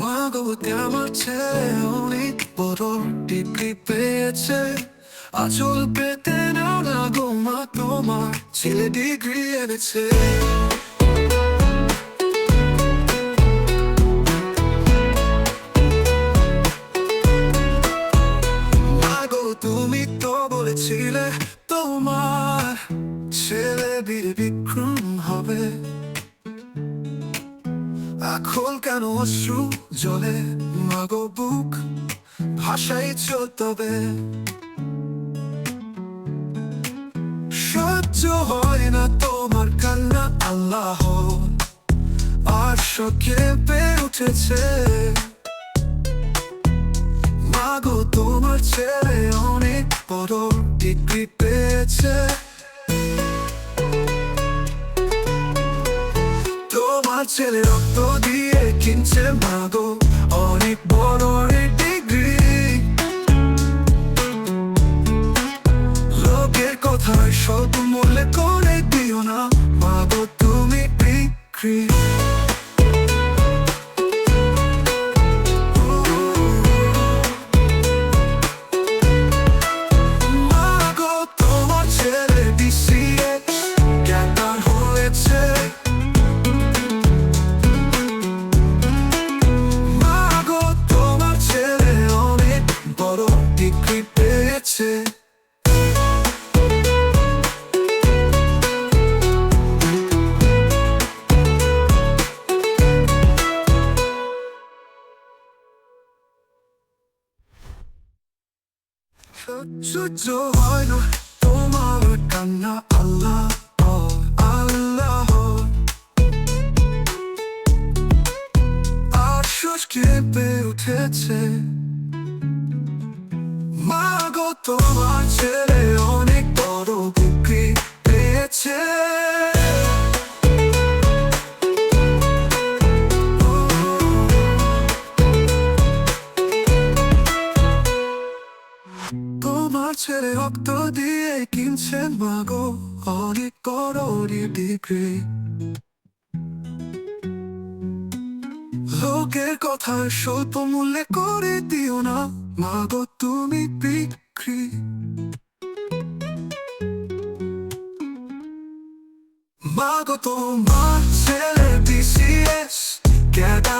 মা গো আমার ছেলে অনেক বড় ডিগ্রি পেয়েছে আচল পেতে নাও না গো মা তোমার ছেলে ডিগ্রি এনেছে তুমি তো বলেছিলে তোমার ছেলে বীর কেন অশ্রু জলে মাগো বুক ভাষাই তবে সহ্য হয় না তোমার কান্না, আল্লাহ আর শোকে পেয়ে উঠেছে। মাগো, তোমার ছেলে অনেক বড় ডিগ্রি পেয়েছে। ছেলে রক্ত দিয়ে কিনছে মাগো অনেক বড় ডিগ্রি লোকের কথায় স্বল্প মূল্যে করে দিও না মাগো, তুমি বিক্রি। পেয়েছে। সহ্য হয় তোমার কান্না আল্লাহ আল্লাহ। আর কেঁপে উঠেছে। তোমার ছেলে অনেক বড় বিক্রি পেয়েছে। তোমার ছেলে রক্ত দিয়ে কিনছেন মাগো অনেক করোড়ি ডিগ্রি। লোকের কথা স্বল্প মূল্যে করে দিও না। মাগো, তুমি মাগো তোমার ছেলে বিসিএস ক্যাডার হয়েছে